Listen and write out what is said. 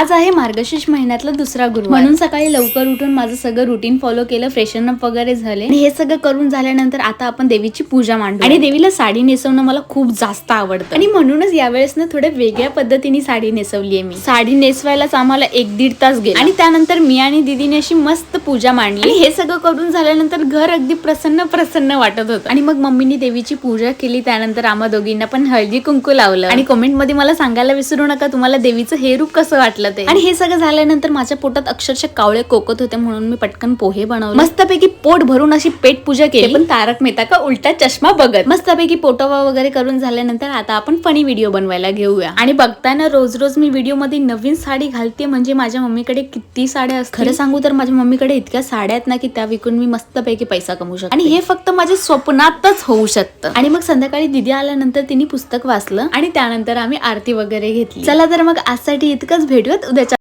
आज आहे मार्गशीर्ष महिन्यातला दुसरा गुरु म्हणून सकाळी लवकर उठून माझं सगळं रुटीन फॉलो केलं फ्रेशन अप वगैरे झाले. आणि हे सगळं करून झाल्यानंतर आता आपण देवीची पूजा मांडू. आणि देवीला साडी नेसवणं मला खूप जास्त आवडतं. आणि म्हणूनच यावेळेस ना थोड्या वेगळ्या पद्धतीने साडी नेसवली मी. साडी नेसवायलाच आम्हाला एक दीड तास गेला. आणि त्यानंतर मी आणि दिदीने अशी मस्त पूजा मांडली. हे सगळं करून झाल्यानंतर घर अगदी प्रसन्न प्रसन्न वाटत होतं. आणि मग मम्मीनी देवीची पूजा केली त्यानंतर आम्हा दोघींना पण हळदी कुंकू लावलं. आणि कमेंटमध्ये मला सांगायला विसरू नका तुम्हाला देवीचं हे रूप कसं वाटलं? ते. आणि हे सगळं झाल्यानंतर माझ्या पोटात अक्षरशः कावळे कोकत होते म्हणून मी पटकन पोहे बनवले. मस्तपैकी पोट भरून अशी पेट पूजा केली. पण तारक मेहता का उलटा चष्मा बघत. मस्तपैकी पोटोवा वगैरे करून झाल्यानंतर आता आपण फनी व्हिडिओ बनवायला घेऊया. आणि बघताना रोज रोज मी व्हिडिओमध्ये नवीन साडी घालते म्हणजे माझ्या मम्मीकडे किती साड्या असतात खरं सांगू तर माझ्या मम्मीकडे इतक्या साड्या आहेत ना की त्या विकून मी मस्तपैकी पैसा कमवू शकते. आणि हे फक्त माझ्या स्वप्नातच होऊ शकतं. आणि मग संध्याकाळी दिदी आल्यानंतर तिने पुस्तक वाचलं. आणि त्यानंतर आम्ही आरती वगैरे घेतली. चला तर मग आजसाठी इतकंच banget udah